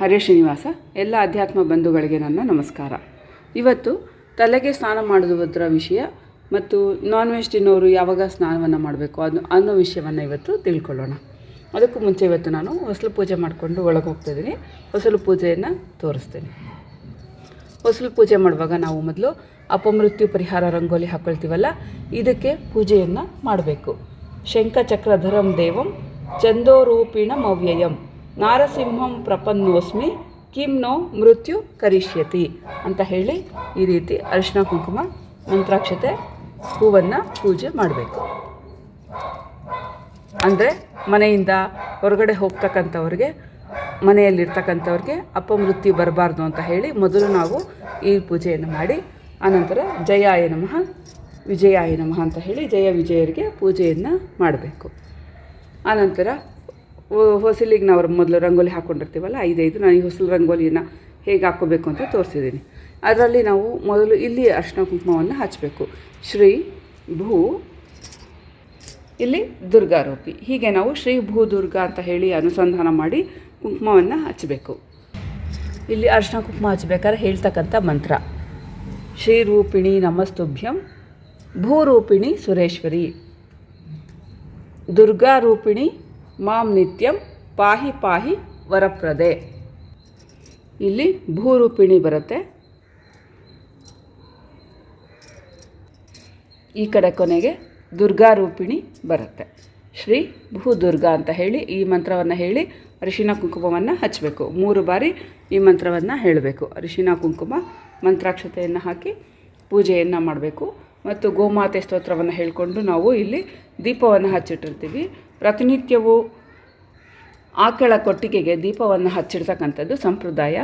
ಹರೇ ಶ್ರೀನಿವಾಸ, ಎಲ್ಲ ಅಧ್ಯಾತ್ಮ ಬಂಧುಗಳಿಗೆ ನನ್ನ ನಮಸ್ಕಾರ. ಇವತ್ತು ತಲೆಗೆ ಸ್ನಾನ ಮಾಡುವುದರ ವಿಷಯ ಮತ್ತು ನಾನ್ ವೆಜ್ ತಿನ್ನೋರು ಯಾವಾಗ ಸ್ನಾನವನ್ನು ಮಾಡಬೇಕು ಅದು ಅನ್ನೋ ವಿಷಯವನ್ನು ಇವತ್ತು ತಿಳ್ಕೊಳ್ಳೋಣ. ಅದಕ್ಕೂ ಮುಂಚೆ ಇವತ್ತು ನಾನು ಹೊಸಲು ಪೂಜೆ ಮಾಡಿಕೊಂಡು ಒಳಗೆ ಹೋಗ್ತಿದ್ದೀನಿ ಹೊಸಲು ಪೂಜೆಯನ್ನು ತೋರಿಸ್ತೇನೆ. ಹೊಸಲು ಪೂಜೆ ಮಾಡುವಾಗ ನಾವು ಮೊದಲು ಅಪಮೃತ್ಯು ಪರಿಹಾರ ರಂಗೋಲಿ ಹಾಕ್ಕೊಳ್ತೀವಲ್ಲ ಇದಕ್ಕೆ ಪೂಜೆಯನ್ನು ಮಾಡಬೇಕು. ಶಂಖಚಕ್ರಧರಂ ದೇವಂ ಚಂದೋರೂಪಿಣ ಅವ್ಯಯಂ ನಾರಸಿಂಹಂ ಪ್ರಪನ್ನೋಸ್ಮಿ ಕಿಂ ನೋ ಮೃತ್ಯು ಕರಿಷ್ಯತಿ ಅಂತ ಹೇಳಿ ಈ ರೀತಿ ಅರಿಶಿನ ಕುಂಕುಮ, ಮಂತ್ರಾಕ್ಷತೆ, ಹೂವನ್ನು ಪೂಜೆ ಮಾಡಬೇಕು. ಅಂದರೆ ಮನೆಯಿಂದ ಹೊರಗಡೆ ಹೋಗ್ತಕ್ಕಂಥವ್ರಿಗೆ, ಮನೆಯಲ್ಲಿರ್ತಕ್ಕಂಥವ್ರಿಗೆ ಮೃತ್ಯು ಬರಬಾರ್ದು ಅಂತ ಹೇಳಿ ಮೊದಲು ನಾವು ಈ ಪೂಜೆಯನ್ನು ಮಾಡಿ, ಆನಂತರ ಜಯಾಯ ನಮಃ, ವಿಜಯಾಯ ನಮಃ ಅಂತ ಹೇಳಿ ಜಯ ವಿಜಯರಿಗೆ ಪೂಜೆಯನ್ನು ಮಾಡಬೇಕು. ಆನಂತರ ಹೊಸಲಿಗೆ ನಾವು ಮೊದಲು ರಂಗೋಲಿ ಹಾಕ್ಕೊಂಡಿರ್ತೀವಲ್ಲ ಐದೈದು, ನಾನು ಈ ಹೊಸಲು ರಂಗೋಲಿನ ಹೇಗೆ ಹಾಕ್ಕೋಬೇಕು ಅಂತ ತೋರಿಸಿದ್ದೀನಿ ಅದರಲ್ಲಿ ನಾವು ಮೊದಲು ಇಲ್ಲಿ ಅರ್ಶಿನ ಕುಂಕುಮವನ್ನು ಹಚ್ಚಬೇಕು ಶ್ರೀ ಭೂ, ಇಲ್ಲಿ ದುರ್ಗಾರೂಪಿ. ಹೀಗೆ ನಾವು ಶ್ರೀ ಭೂ ದುರ್ಗಾ ಅಂತ ಹೇಳಿ ಅನುಸಂಧಾನ ಮಾಡಿ ಕುಂಕುಮವನ್ನು ಹಚ್ಚಬೇಕು ಇಲ್ಲಿ ಅರ್ಶಿನ ಕುಂಕುಮ ಹಚ್ಚಬೇಕಾದ್ರೆ ಹೇಳ್ತಕ್ಕಂಥ ಮಂತ್ರ. ಶ್ರೀರೂಪಿಣಿ ನಮಸ್ತುಭ್ಯಂ ಭೂರೂಪಿಣಿ ಸುರೇಶ್ವರಿ. ದುರ್ಗಾರೂಪಿಣಿ ಮಾಂ ನಿತ್ಯಂ ಪಾಹಿ ಪಾಹಿ ವರಪ್ರದೆ. ಇಲ್ಲಿ ಭೂರೂಪಿಣಿ ಬರುತ್ತೆ. ಈ ಕಡೆ ಕೊನೆಗೆ ದುರ್ಗಾರೂಪಿಣಿ ಬರುತ್ತೆ. ಶ್ರೀ ಭೂ ದುರ್ಗಾ ಅಂತ ಹೇಳಿ ಈ ಮಂತ್ರವನ್ನು ಹೇಳಿ ಅರಿಶಿನ ಕುಂಕುಮವನ್ನು ಹಚ್ಚಬೇಕು ಮೂರು ಬಾರಿ ಈ ಮಂತ್ರವನ್ನು ಹೇಳಬೇಕು. ಅರಿಶಿನ ಕುಂಕುಮ ಮಂತ್ರಾಕ್ಷತೆಯನ್ನು ಹಾಕಿ ಪೂಜೆಯನ್ನು ಮಾಡಬೇಕು. ಮತ್ತು ಗೋಮಾತೆ ಸ್ತೋತ್ರವನ್ನು ಹೇಳಿಕೊಂಡು ನಾವು ಇಲ್ಲಿ ದೀಪವನ್ನು ಹಚ್ಚಿಟ್ಟಿರ್ತೀವಿ. ಪ್ರತಿನಿತ್ಯವೂ ಆಕಳ ಕೊಟ್ಟಿಗೆಗೆ ದೀಪವನ್ನು ಹಚ್ಚಿಡ್ತಕ್ಕಂಥದ್ದು ಸಂಪ್ರದಾಯ.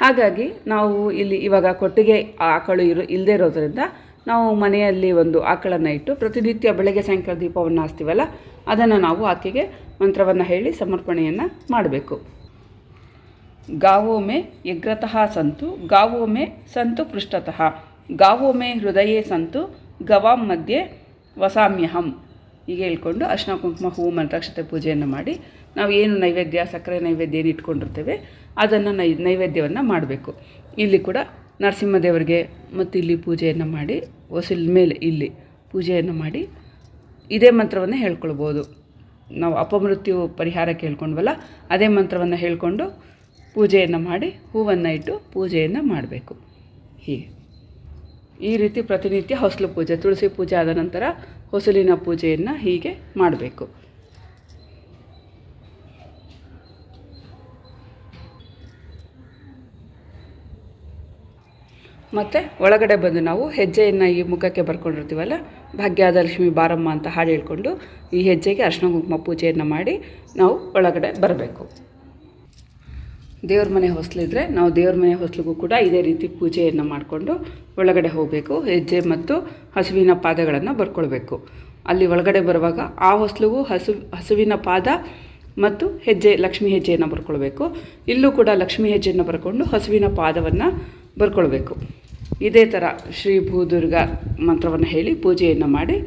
ಹಾಗಾಗಿ ನಾವು ಇಲ್ಲಿ ಇವಾಗ ಕೊಟ್ಟಿಗೆ ಆಕಳು ಇರೋ ಇಲ್ಲದೇ ಇರೋದ್ರಿಂದ ನಾವು ಮನೆಯಲ್ಲಿ ಒಂದು ಆಕಳನ್ನು ಇಟ್ಟು ಪ್ರತಿನಿತ್ಯ ಬೆಳಗ್ಗೆ ಸಾಯಂಕಾಲ ದೀಪವನ್ನು ಹಚ್ತೀವಲ್ಲ ಅದನ್ನು ನಾವು ಆಕೆಗೆ ಮಂತ್ರವನ್ನು ಹೇಳಿ ಸಮರ್ಪಣೆಯನ್ನು ಮಾಡಬೇಕು. ಗಾವೋಮೆ ಯಗ್ರತಃ ಸಂತು, ಗಾವೋಮೆ ಸಂತು ಪೃಷ್ಠತಃ, ಗಾವೋಮೆ ಹೃದಯೇ ಸಂತು, ಗವಾಂ ಮಧ್ಯೆ ವಸಾಮ್ಯಹಂ. ಹೀಗೆ ಹೇಳ್ಕೊಂಡು ಅರ್ಶಿನ ಕುಂಕುಮ ಹೂವು ಮಂತ್ರಾಕ್ಷತೆ ಪೂಜೆಯನ್ನು ಮಾಡಿ ನಾವು ಏನು ನೈವೇದ್ಯ, ಸಕ್ಕರೆ ನೈವೇದ್ಯ ಏನು ಇಟ್ಕೊಂಡಿರ್ತೇವೆ, ಅದನ್ನು ನೈ, ನೈವೇದ್ಯವನ್ನು ಮಾಡಬೇಕು. ಇಲ್ಲಿ ಕೂಡ ನರಸಿಂಹದೇವರಿಗೆ ಮತ್ತು ಇಲ್ಲಿ ಪೂಜೆಯನ್ನು ಮಾಡಿ, ಹೊಸಲ್ ಮೇಲೆ ಇಲ್ಲಿ ಪೂಜೆಯನ್ನು ಮಾಡಿ ಇದೇ ಮಂತ್ರವನ್ನು ಹೇಳ್ಕೊಳ್ಬೋದು. ನಾವು ಅಪಮೃತ್ಯು ಪರಿಹಾರ ಕೇಳ್ಕೊಂಡ್ವಲ್ಲ, ಅದೇ ಮಂತ್ರವನ್ನು ಹೇಳ್ಕೊಂಡು ಪೂಜೆಯನ್ನು ಮಾಡಿ, ಹೂವನ್ನು ಇಟ್ಟು ಪೂಜೆಯನ್ನು ಮಾಡಬೇಕು. ಹೀಗೆ. ಈ ರೀತಿ ಪ್ರತಿನಿತ್ಯ ಹೊಸಲು ಪೂಜೆ, ತುಳಸಿ ಪೂಜೆ ಆದ ನಂತರ ಹೊಸಲಿನ ಪೂಜೆಯನ್ನು ಹೀಗೆ ಮಾಡಬೇಕು. ಮತ್ತು ಒಳಗಡೆ ಬಂದು ನಾವು ಹೆಜ್ಜೆಯನ್ನು ಈ ಮುಖಕ್ಕೆ ಬರ್ಕೊಂಡಿರ್ತೀವಲ್ಲ ಭಾಗ್ಯದ ಲಕ್ಷ್ಮಿ ಬಾರಮ್ಮ ಅಂತ ಹಾಡು ಹೇಳ್ಕೊಂಡು ಈ ಹೆಜ್ಜೆಗೆ ಅರ್ಶಿನ ಕುಂಕುಮ ಪೂಜೆಯನ್ನು ಮಾಡಿ ನಾವು ಒಳಗಡೆ ಬರಬೇಕು. ದೇವ್ರ ಮನೆ ಹೊಸಲಿದ್ರೆ ನಾವು ದೇವ್ರ ಮನೆ ಹೊಸಲಿಗೂ ಕೂಡ ಇದೇ ರೀತಿ ಪೂಜೆಯನ್ನು ಮಾಡಿಕೊಂಡು ಒಳಗಡೆ ಹೋಗಬೇಕು, ಹೆಜ್ಜೆ ಮತ್ತು ಹಸುವಿನ ಪಾದಗಳನ್ನು ಬರ್ಕೊಳ್ಬೇಕು. ಅಲ್ಲಿ ಒಳಗಡೆ ಬರುವಾಗ ಆ ಹೊಸಲಿಗೂ ಹಸು, ಹಸುವಿನ ಪಾದ ಮತ್ತು ಹೆಜ್ಜೆ, ಲಕ್ಷ್ಮಿ ಹೆಜ್ಜೆಯನ್ನು ಬರ್ಕೊಳ್ಬೇಕು. ಇಲ್ಲೂ ಕೂಡ ಲಕ್ಷ್ಮಿ ಹೆಜ್ಜೆಯನ್ನು ಬರ್ಕೊಂಡು ಹಸುವಿನ ಪಾದವನ್ನು ಬರ್ಕೊಳ್ಬೇಕು. ಇದೇ ಥರ ಶ್ರೀ ಭೂದುರ್ಗ ಮಂತ್ರವನ್ನು ಹೇಳಿ ಪೂಜೆಯನ್ನು ಮಾಡಿ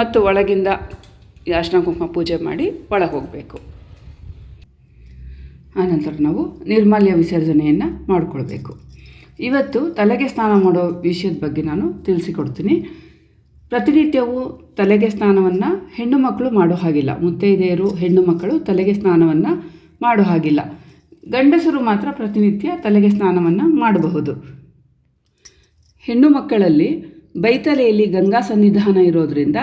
ಮತ್ತು ಒಳಗಿಂದ ಅರ್ಶಿನ ಕುಂಕುಮ ಪೂಜೆ ಮಾಡಿ ಒಳಗೆ ಹೋಗಬೇಕು. ಆನಂತರ ನಾವು ನಿರ್ಮಾಲ್ಯ ವಿಸರ್ಜನೆಯನ್ನು ಮಾಡಿಕೊಳ್ಬೇಕು. ಇವತ್ತು ತಲೆಗೆ ಸ್ನಾನ ಮಾಡೋ ವಿಷಯದ ಬಗ್ಗೆ ನಾನು ತಿಳಿಸಿಕೊಡ್ತೀನಿ. ಪ್ರತಿನಿತ್ಯವೂ ತಲೆಗೆ ಸ್ನಾನವನ್ನು ಹೆಣ್ಣು ಮಕ್ಕಳು ಮಾಡೋ ಹಾಗಿಲ್ಲ. ಮುತ್ತೈದೆಯರು, ಹೆಣ್ಣು ಮಕ್ಕಳು ತಲೆಗೆ ಸ್ನಾನವನ್ನು ಮಾಡೋ ಹಾಗಿಲ್ಲ. ಗಂಡಸರು ಮಾತ್ರ ಪ್ರತಿನಿತ್ಯ ತಲೆಗೆ ಸ್ನಾನವನ್ನು ಮಾಡಬಹುದು. ಹೆಣ್ಣು ಮಕ್ಕಳಲ್ಲಿ ಬೈತಲೆಯಲ್ಲಿ ಗಂಗಾ ಸನ್ನಿಧಾನ ಇರೋದರಿಂದ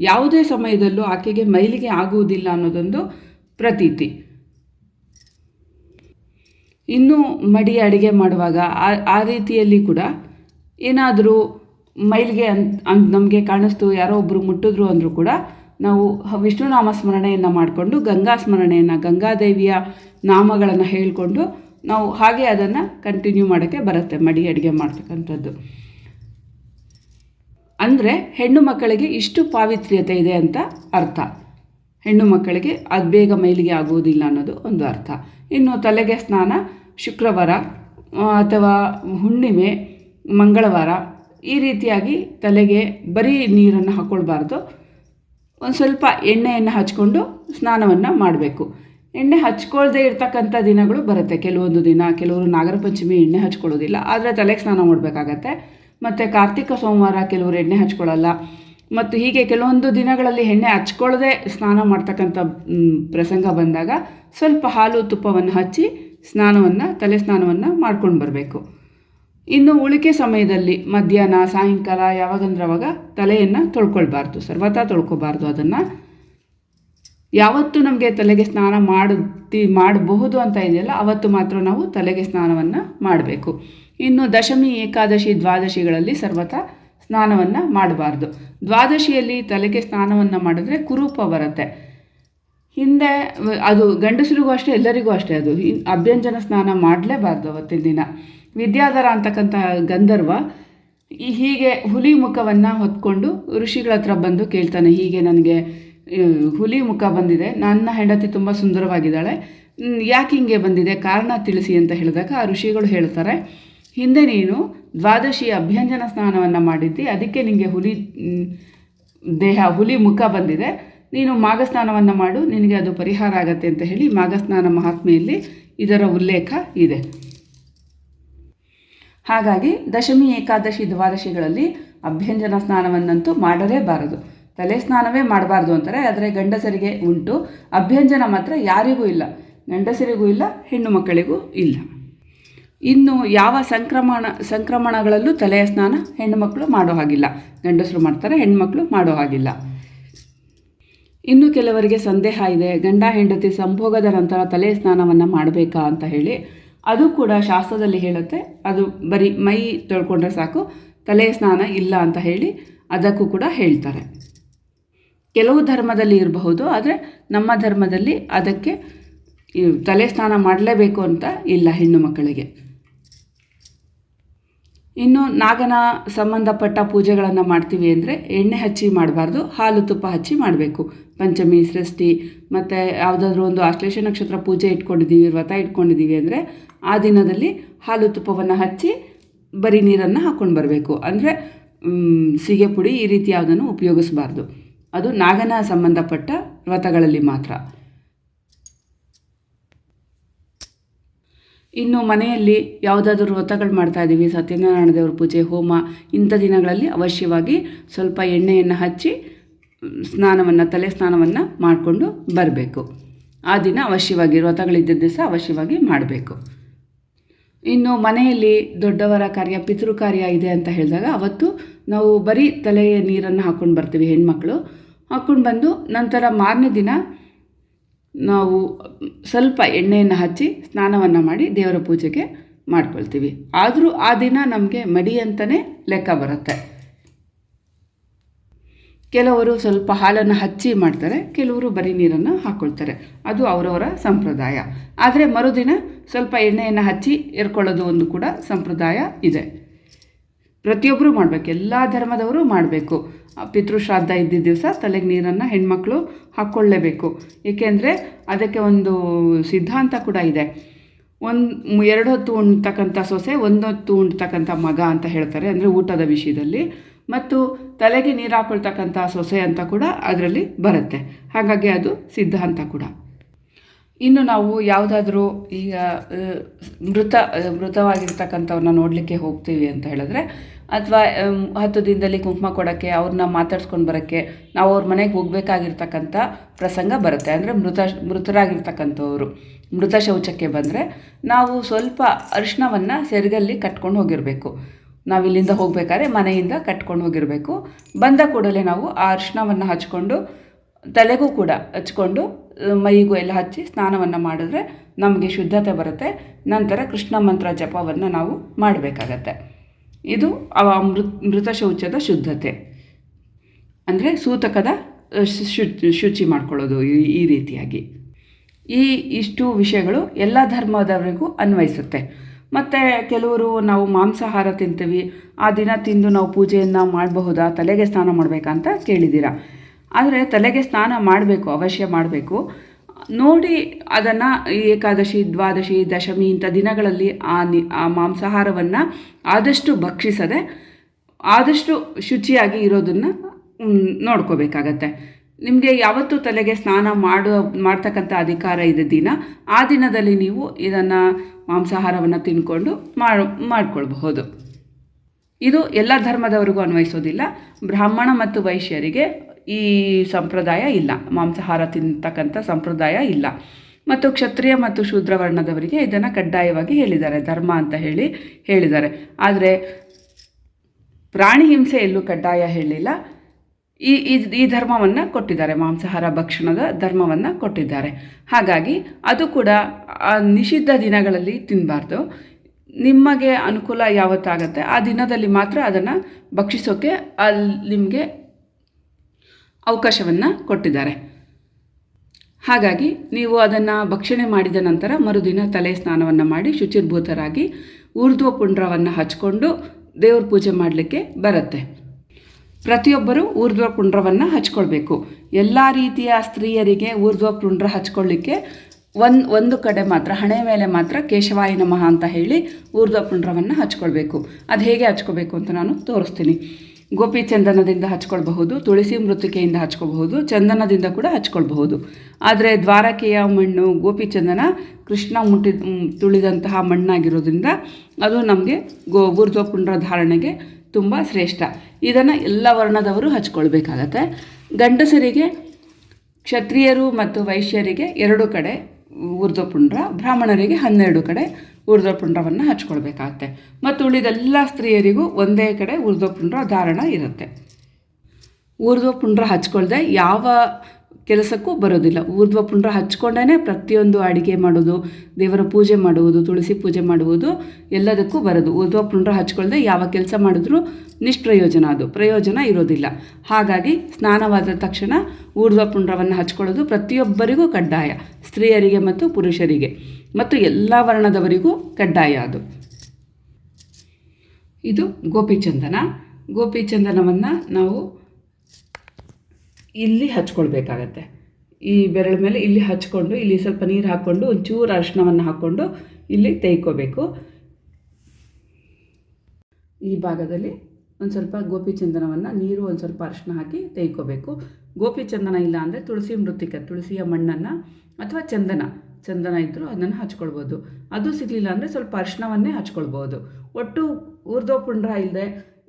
ಯಾವುದೇ ಸಮಯದಲ್ಲೂ ಆಕೆಗೆ ಮೈಲಿಗೆ ಆಗುವುದಿಲ್ಲ ಅನ್ನೋದೊಂದು ಪ್ರತೀತಿ. ಇನ್ನು ಮಡಿ ಅಡುಗೆ ಮಾಡುವಾಗ ಆ ಆ ರೀತಿಯಲ್ಲಿ ಕೂಡ ಏನಾದರೂ ಮೈಲಿಗೆ ಅಂತ ನಮಗೆ ಕಾಣಿಸ್ತು, ಯಾರೋ ಒಬ್ಬರು ಮುಟ್ಟಿದ್ರು ಅಂದರೂ ಕೂಡ ನಾವು ವಿಷ್ಣುನಾಮ ವಿಷ್ಣು ನಾಮ ಸ್ಮರಣೆಯನ್ನು ಮಾಡಿಕೊಂಡು ಗಂಗಾ ಸ್ಮರಣೆಯನ್ನು, ಗಂಗಾದೇವಿಯ ನಾಮಗಳನ್ನು ಹೇಳಿಕೊಂಡು ನಾವು ಹಾಗೆ ಅದನ್ನು ಕಂಟಿನ್ಯೂ ಮಾಡೋಕ್ಕೆ ಬರುತ್ತೆ, ಮಡಿ ಅಡುಗೆ ಮಾಡ್ತಕ್ಕಂಥದ್ದು. ಅಂದರೆ ಹೆಣ್ಣು ಮಕ್ಕಳಿಗೆ ಇಷ್ಟು ಪಾವಿತ್ರ್ಯತೆ ಇದೆ ಅಂತ ಅರ್ಥ. ಹೆಣ್ಣು ಮಕ್ಕಳಿಗೆ ಅದು ಬೇಗ ಮೈಲಿಗೆ ಆಗುವುದಿಲ್ಲ ಅನ್ನೋದು ಒಂದು ಅರ್ಥ. ಇನ್ನು ತಲೆಗೆ ಸ್ನಾನ ಶುಕ್ರವಾರ ಅಥವಾ ಹುಣ್ಣಿಮೆ, ಮಂಗಳವಾರ ಈ ರೀತಿಯಾಗಿ ತಲೆಗೆ ಬರೀ ನೀರನ್ನು ಹಾಕ್ಕೊಳ್ಬಾರ್ದು ಒಂದು ಸ್ವಲ್ಪ ಎಣ್ಣೆಯನ್ನು ಹಚ್ಕೊಂಡು ಸ್ನಾನವನ್ನು ಮಾಡಬೇಕು. ಎಣ್ಣೆ ಹಚ್ಕೊಳ್ಳದೆ ಇರ್ತಕ್ಕಂಥ ದಿನಗಳು ಬರುತ್ತೆ. ಕೆಲವೊಂದು ದಿನ ಕೆಲವರು ನಾಗರ ಪಂಚಮಿ ಎಣ್ಣೆ ಹಚ್ಕೊಳ್ಳೋದಿಲ್ಲ, ಆದರೆ ತಲೆಗೆ ಸ್ನಾನ ಮಾಡಬೇಕಾಗತ್ತೆ. ಮತ್ತು ಕಾರ್ತಿಕ ಸೋಮವಾರ ಕೆಲವರು ಎಣ್ಣೆ ಹಚ್ಕೊಳ್ಳಲ್ಲ. ಮತ್ತು ಹೀಗೆ ಕೆಲವೊಂದು ದಿನಗಳಲ್ಲಿ ಎಣ್ಣೆ ಹಚ್ಕೊಳ್ಳದೆ ಸ್ನಾನ ಮಾಡ್ತಕ್ಕಂಥ ಪ್ರಸಂಗ ಬಂದಾಗ ಸ್ವಲ್ಪ ಹಾಲು ತುಪ್ಪವನ್ನು ಹಚ್ಚಿ ಸ್ನಾನವನ್ನು ತಲೆ ಸ್ನಾನವನ್ನು ಮಾಡ್ಕೊಂಡು ಬರಬೇಕು. ಇನ್ನು ಉಳಿಕೆ ಸಮಯದಲ್ಲಿ ಮಧ್ಯಾಹ್ನ, ಸಾಯಂಕಾಲ, ಯಾವಾಗಂದ್ರೆ ಅವಾಗ ತಲೆಯನ್ನು ತೊಳ್ಕೊಳ್ಬಾರ್ದು. ಸರ್ವತಾ ತೊಳ್ಕೊಬಾರ್ದು ಅದನ್ನು. ಯಾವತ್ತು ನಮಗೆ ತಲೆಗೆ ಸ್ನಾನ ಮಾಡುತ್ತಿ, ಮಾಡಬಹುದು ಅಂತ ಇದೆಯಲ್ಲ, ಅವತ್ತು ಮಾತ್ರ ನಾವು ತಲೆಗೆ ಸ್ನಾನವನ್ನು ಮಾಡಬೇಕು. ಇನ್ನು ದಶಮಿ, ಏಕಾದಶಿ, ದ್ವಾದಶಿಗಳಲ್ಲಿ ಸರ್ವತ ಸ್ನಾನವನ್ನು ಮಾಡಬಾರ್ದು. ದ್ವಾದಶಿಯಲ್ಲಿ ತಲೆಗೆ ಸ್ನಾನವನ್ನು ಮಾಡಿದ್ರೆ ಕುರೂಪ ಬರುತ್ತೆ. ಹಿಂದೆ, ಅದು ಗಂಡಸರಿಗೂ ಅಷ್ಟೇ, ಎಲ್ಲರಿಗೂ ಅಷ್ಟೇ ಅದು. ಅಭ್ಯಂಜನ ಸ್ನಾನ ಮಾಡಲೇಬಾರ್ದು ಅವತ್ತಿನ ದಿನ. ವಿದ್ಯಾಧರ ಅಂತಕ್ಕಂಥ ಗಂಧರ್ವ ಹೀಗೆ ಹುಲಿ ಮುಖವನ್ನು ಹೊತ್ಕೊಂಡು ಋಷಿಗಳ ಹತ್ರ ಬಂದು ಕೇಳ್ತಾನೆ, ಹೀಗೆ ನನಗೆ ಹುಲಿ ಮುಖ ಬಂದಿದೆ, ನನ್ನ ಹೆಂಡತಿ ತುಂಬ ಸುಂದರವಾಗಿದ್ದಾಳೆ ಯಾಕೆ ಹಿಂಗೆ ಬಂದಿದೆ, ಕಾರಣ ತಿಳಿಸಿ ಅಂತ ಹೇಳಿದಾಗ ಆ ಋಷಿಗಳು ಹೇಳ್ತಾರೆ, ಹಿಂದೆ ನೀನು ದ್ವಾದಶಿ ಅಭ್ಯಂಜನ ಸ್ನಾನವನ್ನು ಮಾಡಿದ್ದಿ, ಅದಕ್ಕೆ ನಿಮಗೆ ಹುಲಿ ದೇಹ, ಹುಲಿ ಮುಖ ಬಂದಿದೆ ನೀನು ಮಾಘಸ್ನಾನವನ್ನು ಮಾಡು, ನಿನಗೆ ಅದು ಪರಿಹಾರ ಆಗತ್ತೆ ಅಂತ ಹೇಳಿ ಮಾಘಸ್ನಾನ ಮಹಾತ್ಮೆಯಲ್ಲಿ ಇದರ ಉಲ್ಲೇಖ ಇದೆ. ಹಾಗಾಗಿ ದಶಮಿ, ಏಕಾದಶಿ, ದ್ವಾದಶಿಗಳಲ್ಲಿ ಅಭ್ಯಂಜನ ಸ್ನಾನವನ್ನಂತೂ ಮಾಡಲೇಬಾರದು. ತಲೆ ಸ್ನಾನವೇ ಮಾಡಬಾರ್ದು ಅಂತಾರೆ, ಆದರೆ ಗಂಡಸರಿಗೆ ಉಂಟು. ಅಭ್ಯಂಜನ ಮಾತ್ರ ಯಾರಿಗೂ ಇಲ್ಲ, ಗಂಡಸರಿಗೂ ಇಲ್ಲ, ಹೆಣ್ಣು ಮಕ್ಕಳಿಗೂ ಇಲ್ಲ. ಇನ್ನು ಯಾವ ಸಂಕ್ರಮಣ, ಸಂಕ್ರಮಣಗಳಲ್ಲೂ ತಲೆಯ ಸ್ನಾನ ಹೆಣ್ಣು ಮಕ್ಕಳು ಮಾಡೋ ಹಾಗಿಲ್ಲ. ಗಂಡಸರು ಮಾಡ್ತಾರೆ ಹೆಣ್ಣುಮಕ್ಕಳು ಮಾಡೋ ಹಾಗಿಲ್ಲ. ಇನ್ನು ಕೆಲವರಿಗೆ ಸಂದೇಹ ಇದೆ, ಗಂಡ, ಹೆಂಡತಿ ಸಂಭೋಗದ ನಂತರ ತಲೆ ಸ್ನಾನವನ್ನು ಮಾಡಬೇಕಾ ಅಂತ ಹೇಳಿ, ಅದು ಕೂಡ ಶಾಸ್ತ್ರದಲ್ಲಿ ಹೇಳುತ್ತೆ. ಅದು ಬರೀ ಮೈ ತೊಳ್ಕೊಂಡ್ರೆ ಸಾಕು, ತಲೆ ಸ್ನಾನ ಇಲ್ಲ ಅಂತ ಹೇಳಿ ಅದಕ್ಕೂ ಕೂಡ ಹೇಳ್ತಾರೆ. ಕೆಲವು ಧರ್ಮದಲ್ಲಿ ಇರಬಹುದು, ಆದರೆ ನಮ್ಮ ಧರ್ಮದಲ್ಲಿ ಅದಕ್ಕೆ ತಲೆ ಸ್ನಾನ ಮಾಡಲೇಬೇಕು ಅಂತ ಇಲ್ಲ ಹೆಣ್ಣು ಮಕ್ಕಳಿಗೆ. ಇನ್ನು ನಾಗನ ಸಂಬಂಧಪಟ್ಟ ಪೂಜೆಗಳನ್ನು ಮಾಡ್ತೀವಿ ಅಂದರೆ ಎಣ್ಣೆ ಹಚ್ಚಿ ಮಾಡಬಾರ್ದು, ಹಾಲು ತುಪ್ಪ ಹಚ್ಚಿ ಮಾಡಬೇಕು. ಪಂಚಮಿ, ಸೃಷ್ಟಿ, ಮತ್ತು ಯಾವುದಾದ್ರೂ ಒಂದು ಆಶ್ಲೇಷ ನಕ್ಷತ್ರ ಪೂಜೆ ಇಟ್ಕೊಂಡಿದ್ದೀವಿ, ವ್ರತ ಇಟ್ಕೊಂಡಿದ್ದೀವಿ ಅಂದರೆ ಆ ದಿನದಲ್ಲಿ ಹಾಲು ತುಪ್ಪವನ್ನು ಹಚ್ಚಿ ಬರೀ ನೀರನ್ನು ಹಾಕ್ಕೊಂಡು ಬರಬೇಕು. ಅಂದರೆ ಸೀಗೆ ಪುಡಿ ಈ ರೀತಿ ಯಾವುದನ್ನು ಉಪಯೋಗಿಸಬಾರ್ದು. ಅದು ನಾಗನ ಸಂಬಂಧಪಟ್ಟ ವ್ರತಗಳಲ್ಲಿ ಮಾತ್ರ. ಇನ್ನು ಮನೆಯಲ್ಲಿ ಯಾವುದಾದ್ರೂ ವ್ರತಗಳು ಮಾಡ್ತಾ ಇದ್ದೀವಿ. ಸತ್ಯನಾರಾಯಣ ದೇವ್ರ ಪೂಜೆ, ಹೋಮ ಇಂಥ ದಿನಗಳಲ್ಲಿ ಅವಶ್ಯವಾಗಿ ಸ್ವಲ್ಪ ಎಣ್ಣೆಯನ್ನು ಹಚ್ಚಿ ಸ್ನಾನವನ್ನು, ತಲೆ ಸ್ನಾನವನ್ನು ಮಾಡಿಕೊಂಡು ಬರಬೇಕು. ಆ ದಿನ ಅವಶ್ಯವಾಗಿ ವ್ರತಗಳಿದ್ದ ದಿವಸ ಅವಶ್ಯವಾಗಿ ಮಾಡಬೇಕು. ಇನ್ನು ಮನೆಯಲ್ಲಿ ದೊಡ್ಡವರ ಕಾರ್ಯ, ಪಿತೃ ಕಾರ್ಯ ಇದೆ ಅಂತ ಹೇಳಿದಾಗ ಅವತ್ತು ನಾವು ಬರೀ ತಲೆಯ ನೀರನ್ನು ಹಾಕ್ಕೊಂಡು ಬರ್ತೀವಿ, ಹೆಣ್ಮಕ್ಳು. ಹಾಕ್ಕೊಂಡು ಬಂದು ನಂತರ ಮಾರನೇ ದಿನ ನಾವು ಸ್ವಲ್ಪ ಎಣ್ಣೆಯನ್ನು ಹಚ್ಚಿ ಸ್ನಾನವನ್ನು ಮಾಡಿ ದೇವರ ಪೂಜೆಗೆ ಮಾಡ್ಕೊಳ್ತೀವಿ. ಆದರೂ ಆ ದಿನ ನಮಗೆ ಮಡಿ ಅಂತಲೇ ಲೆಕ್ಕ ಬರುತ್ತೆ. ಕೆಲವರು ಸ್ವಲ್ಪ ಹಾಲನ್ನು ಹಚ್ಚಿ ಮಾಡ್ತಾರೆ, ಕೆಲವರು ಬರೀ ನೀರನ್ನು ಹಾಕ್ಕೊಳ್ತಾರೆ ಅದು ಅವರವರ ಸಂಪ್ರದಾಯ. ಆದರೆ ಮರುದಿನ ಸ್ವಲ್ಪ ಎಣ್ಣೆಯನ್ನು ಹಚ್ಚಿ ಎರ್ಕೊಳ್ಳೋದು ಒಂದು ಕೂಡ ಸಂಪ್ರದಾಯ ಇದೆ. ಪ್ರತಿಯೊಬ್ಬರು ಮಾಡಬೇಕು, ಎಲ್ಲ ಧರ್ಮದವರು ಮಾಡಬೇಕು. ಪಿತೃಶ್ರಾದ್ದ ಇದ್ದಿದ್ದ ದಿವಸ ತಲೆಗೆ ನೀರನ್ನು ಹೆಣ್ಮಕ್ಳು ಹಾಕ್ಕೊಳ್ಳೇಬೇಕು. ಏಕೆಂದರೆ ಅದಕ್ಕೆ ಒಂದು ಸಿದ್ಧಾಂತ ಕೂಡ ಇದೆ. ಒಂದು, ಎರಡು ಹೊತ್ತು ಉಣ್ತಕ್ಕಂಥ ಸೊಸೆ ಒಂದೊತ್ತು ಉಣ್ತಕ್ಕಂಥ ಮಗ ಅಂತ ಹೇಳ್ತಾರೆ, ಅಂದರೆ ಊಟದ ವಿಷಯದಲ್ಲಿ. ಮತ್ತು ತಲೆಗೆ ನೀರು ಹಾಕೊಳ್ತಕ್ಕಂಥ ಸೊಸೆ ಅಂತ ಕೂಡ ಅದರಲ್ಲಿ ಬರುತ್ತೆ. ಹಾಗಾಗಿ ಅದು ಸಿದ್ಧ ಅಂತ ಕೂಡ. ಇನ್ನು ನಾವು ಯಾವುದಾದ್ರೂ ಈಗ ಮೃತ ಮೃತವಾಗಿರ್ತಕ್ಕಂಥವ್ರನ್ನ ನೋಡಲಿಕ್ಕೆ ಹೋಗ್ತೀವಿ ಅಂತ ಹೇಳಿದ್ರೆ, ಅಥವಾ ಹತ್ತು ದಿನದಲ್ಲಿ ಕುಂಕುಮ ಕೊಡೋಕ್ಕೆ, ಅವ್ರನ್ನ ಮಾತಾಡ್ಸ್ಕೊಂಡು ಬರೋಕ್ಕೆ, ನಾವು ಅವ್ರ ಮನೆಗೆ ಹೋಗಬೇಕಾಗಿರ್ತಕ್ಕಂಥ ಪ್ರಸಂಗ ಬರುತ್ತೆ. ಅಂದರೆ ಮೃತ, ಮೃತರಾಗಿರ್ತಕ್ಕಂಥವ್ರು, ಮೃತ ಶೌಚಕ್ಕೆ ಬಂದರೆ ನಾವು ಸ್ವಲ್ಪ ಅರಿಶಿಣವನ್ನು ಸೆರಗಲ್ಲಿ ಕಟ್ಕೊಂಡು ಹೋಗಿರಬೇಕು. ನಾವು ಇಲ್ಲಿಂದ ಹೋಗಬೇಕಾದ್ರೆ ಮನೆಯಿಂದ ಕಟ್ಕೊಂಡು ಹೋಗಿರಬೇಕು. ಬಂದ ಕೂಡಲೇ ನಾವು ಆ ಅರಿಶಿಣವನ್ನು ಹಚ್ಕೊಂಡು, ತಲೆಗೂ ಕೂಡ ಹಚ್ಕೊಂಡು, ಮೈಗೂ ಎಲ್ಲ ಹಚ್ಚಿ ಸ್ನಾನವನ್ನು ಮಾಡಿದ್ರೆ ನಮಗೆ ಶುದ್ಧತೆ ಬರುತ್ತೆ. ನಂತರ ಕೃಷ್ಣ ಮಂತ್ರ ಜಪವನ್ನು ನಾವು ಮಾಡಬೇಕಾಗತ್ತೆ. ಇದು ಆ ಮೃತ್ ಮೃತ ಶೌಚದ ಶುದ್ಧತೆ. ಅಂದರೆ ಸೂತಕದ ಶುಚಿ ಮಾಡ್ಕೊಳ್ಳೋದು ಈ ರೀತಿಯಾಗಿ. ಈ ಇಷ್ಟು ವಿಷಯಗಳು ಎಲ್ಲ ಧರ್ಮದವರಿಗೂ ಅನ್ವಯಿಸುತ್ತೆ. ಮತ್ತು ಕೆಲವರು ನಾವು ಮಾಂಸಾಹಾರ ತಿಂತೀವಿ. ಆ ದಿನ ತಿಂದು ನಾವು ಪೂಜೆಯನ್ನು ಮಾಡಬಹುದಾ? ತಲೆಗೆ ಸ್ನಾನ ಮಾಡಬೇಕಂತ ಕೇಳಿದ್ದೀರಾ. ಆದರೆ ತಲೆಗೆ ಸ್ನಾನ ಮಾಡಬೇಕು, ಅವಶ್ಯ ಮಾಡಬೇಕು. ನೋಡಿ ಅದನ್ನು ಏಕಾದಶಿ, ದ್ವಾದಶಿ, ದಶಮಿ ಇಂಥ ದಿನಗಳಲ್ಲಿ ಆ ನಿ, ಆ ಮಾಂಸಾಹಾರವನ್ನು ಆದಷ್ಟು ಭಕ್ಷಿಸದೆ, ಆದಷ್ಟು ಶುಚಿಯಾಗಿ ಇರೋದನ್ನು ನೋಡ್ಕೋಬೇಕಾಗತ್ತೆ. ನಿಮಗೆ ಯಾವತ್ತು ತಲೆಗೆ ಸ್ನಾನ ಮಾಡುವ ಮಾಡ್ತಕ್ಕಂಥ ಅಧಿಕಾರ ಇದೆ ದಿನ. ಆ ದಿನದಲ್ಲಿ ನೀವು ಇದನ್ನು ಮಾಂಸಾಹಾರವನ್ನು ತಿನ್ಕೊಂಡು ಮಾಡಿಕೊಳ್ಬಹುದು. ಇದು ಎಲ್ಲ ಧರ್ಮದವರಿಗೂ ಅನ್ವಯಿಸೋದಿಲ್ಲ. ಬ್ರಾಹ್ಮಣ ಮತ್ತು ವೈಶ್ಯರಿಗೆ ಈ ಸಂಪ್ರದಾಯ ಇಲ್ಲ. ಮಾಂಸಾಹಾರ ತಿಂತಕ್ಕಂಥ ಸಂಪ್ರದಾಯ ಇಲ್ಲ. ಮತ್ತು ಕ್ಷತ್ರಿಯ ಮತ್ತು ಶೂದ್ರ ವರ್ಣದವರಿಗೆ ಇದನ್ನು ಕಡ್ಡಾಯವಾಗಿ ಹೇಳಿದ್ದಾರೆ. ಧರ್ಮ ಅಂತ ಹೇಳಿ ಹೇಳಿದ್ದಾರೆ. ಆದರೆ ಪ್ರಾಣಿ ಹಿಂಸೆ ಎಲ್ಲೂ ಕಡ್ಡಾಯ ಹೇಳಿಲ್ಲ ಈ ಈ ಧರ್ಮವನ್ನು ಕೊಟ್ಟಿದ್ದಾರೆ, ಮಾಂಸಾಹಾರ ಭಕ್ಷಣದ ಧರ್ಮವನ್ನು ಕೊಟ್ಟಿದ್ದಾರೆ. ಹಾಗಾಗಿ ಅದು ಕೂಡ ನಿಷಿದ್ಧ ದಿನಗಳಲ್ಲಿ ತಿನ್ನಬಾರ್ದು ನಿಮಗೆ ಅನುಕೂಲ ಯಾವತ್ತಾಗತ್ತೆ, ಆ ದಿನದಲ್ಲಿ ಮಾತ್ರ ಅದನ್ನು ಭಕ್ಷಿಸೋಕ್ಕೆ ಅಲ್ಲಿ ನಿಮಗೆ ಅವಕಾಶವನ್ನು ಕೊಟ್ಟಿದ್ದಾರೆ. ಹಾಗಾಗಿ ನೀವು ಅದನ್ನು ಭಕ್ಷಣೆ ಮಾಡಿದ ನಂತರ ಮರುದಿನ ತಲೆ ಸ್ನಾನವನ್ನು ಮಾಡಿ ಶುಚಿರ್ಭೂತರಾಗಿ ಊರ್ಧ್ವ ಪುಂಡ್ರವನ್ನು ಹಚ್ಕೊಂಡು ದೇವ್ರ ಪೂಜೆ ಮಾಡಲಿಕ್ಕೆ ಬರುತ್ತೆ. ಪ್ರತಿಯೊಬ್ಬರು ಊರ್ಧ್ವ ಪುಂಡ್ರವನ್ನು ಹಚ್ಕೊಳ್ಬೇಕು. ಎಲ್ಲ ರೀತಿಯ ಸ್ತ್ರೀಯರಿಗೆ ಊರ್ಧ್ವ ಪುಂಡ್ರ ಹಚ್ಕೊಳ್ಳಿಕ್ಕೆ ಒಂದು ಒಂದು ಕಡೆ ಮಾತ್ರ, ಹಣೆ ಮೇಲೆ ಮಾತ್ರ ಕೇಶವಾಯ ನಮಃ ಅಂತ ಹೇಳಿ ಊರ್ಧ್ವ ಪುಂಡ್ರವನ್ನು ಹಚ್ಕೊಳ್ಬೇಕು. ಅದು ಹೇಗೆ ಹಚ್ಕೋಬೇಕು ಅಂತ ನಾನು ತೋರಿಸ್ತೀನಿ. ಗೋಪಿ ಚಂದನದಿಂದ ಹಚ್ಕೊಳ್ಬಹುದು, ತುಳಸಿ ಮೃತಿಕೆಯಿಂದ ಹಚ್ಕೋಬಹುದು, ಚಂದನದಿಂದ ಕೂಡ ಹಚ್ಕೊಳ್ಬಹುದು. ಆದರೆ ದ್ವಾರಕೆಯ ಮಣ್ಣು, ಗೋಪಿ ಚಂದನ ಕೃಷ್ಣ ಮುಟ್ಟಿ ತುಳಿದಂತಹ ಮಣ್ಣಾಗಿರೋದ್ರಿಂದ ಅದು ನಮಗೆ ಗೋ, ಊರ್ಧ್ವ ಪುಂಡ್ರ ಧಾರಣೆಗೆ ತುಂಬ ಶ್ರೇಷ್ಠ. ಇದನ್ನು ಎಲ್ಲ ವರ್ಣದವರು ಹಚ್ಕೊಳ್ಬೇಕಾಗತ್ತೆ. ಗಂಡಸರಿಗೆ, ಕ್ಷತ್ರಿಯರು ಮತ್ತು ವೈಶ್ಯರಿಗೆ ಎರಡು ಕಡೆ ಊರ್ಧ್ವಪುಂಡ್ರ, ಬ್ರಾಹ್ಮಣರಿಗೆ ಹನ್ನೆರಡು ಕಡೆ ಊರ್ಧ್ವಪುಂಡ್ರವನ್ನು ಹಚ್ಕೊಳ್ಬೇಕಾಗತ್ತೆ. ಮತ್ತು ಉಳಿದೆಲ್ಲ ಸ್ತ್ರೀಯರಿಗೂ ಒಂದೇ ಕಡೆ ಊರ್ಧ್ವಪುಂಡ್ರ ಧಾರಣ ಇರುತ್ತೆ. ಊರ್ಧ್ವಪುಂಡ್ರ ಹಚ್ಕೊಳ್ದೆ ಯಾವ ಕೆಲಸಕ್ಕೂ ಬರೋದಿಲ್ಲ. ಊರ್ಧ್ವ ಪುಂಡ್ರ ಹಚ್ಕೊಂಡೇ ಪ್ರತಿಯೊಂದು ಅಡಿಗೆ ಮಾಡೋದು ದೇವರ ಪೂಜೆ ಮಾಡುವುದು, ತುಳಸಿ ಪೂಜೆ ಮಾಡುವುದು ಎಲ್ಲದಕ್ಕೂ ಬರೋದು. ಊರ್ಧ್ವ ಪುಂಡ್ರ ಹಚ್ಕೊಳ್ಳದೆ ಯಾವ ಕೆಲಸ ಮಾಡಿದ್ರೂ ನಿಷ್ಪ್ರಯೋಜನ ಅದು. ಪ್ರಯೋಜನ ಇರೋದಿಲ್ಲ. ಹಾಗಾಗಿ ಸ್ನಾನವಾದ ತಕ್ಷಣ ಊರ್ಧ್ವ ಪುಂಡ್ರವನ್ನು ಹಚ್ಕೊಳ್ಳೋದು ಪ್ರತಿಯೊಬ್ಬರಿಗೂ ಕಡ್ಡಾಯ. ಸ್ತ್ರೀಯರಿಗೆ ಮತ್ತು ಪುರುಷರಿಗೆ. ಮತ್ತು ಎಲ್ಲ ವರ್ಣದವರಿಗೂ ಕಡ್ಡಾಯ ಅದು. ಇದು ಗೋಪಿಚಂದನ. ಗೋಪಿಚಂದನವನ್ನು ನಾವು ಇಲ್ಲಿ ಹಚ್ಕೊಳ್ಬೇಕಾಗತ್ತೆ. ಈ ಬೆರಳ ಮೇಲೆ ಇಲ್ಲಿ ಹಚ್ಕೊಂಡು, ಇಲ್ಲಿ ಸ್ವಲ್ಪ ನೀರು ಹಾಕ್ಕೊಂಡು, ಒಂಚೂರು ಅರಿಶಿನವನ್ನು ಹಾಕ್ಕೊಂಡು ಇಲ್ಲಿ ತೇಯ್ಕೋಬೇಕು. ಈ ಭಾಗದಲ್ಲಿ ಒಂದು ಸ್ವಲ್ಪ ಗೋಪಿ ಚಂದನವನ್ನು, ನೀರು ಒಂದು ಸ್ವಲ್ಪ ಅರಿಶಿಣ ಹಾಕಿ ತೇಯ್ಕೋಬೇಕು. ಗೋಪಿ ಚಂದನ ಇಲ್ಲ ಅಂದರೆ ತುಳಸಿ ಮೃತ್ತಿಕ, ತುಳಸಿಯ ಮಣ್ಣನ್ನು ಅಥವಾ ಚಂದನ ಚಂದನ ಇದ್ದರೂ ಅದನ್ನು ಹಚ್ಕೊಳ್ಬೋದು. ಅದು ಸಿಗಲಿಲ್ಲ ಅಂದರೆ ಸ್ವಲ್ಪ ಅರಶಿನವನ್ನೇ ಹಚ್ಕೊಳ್ಬೋದು. ಒಟ್ಟು ಊರ್ದೋ ಪುಂಡ್ರ ಇಲ್ಲದೆ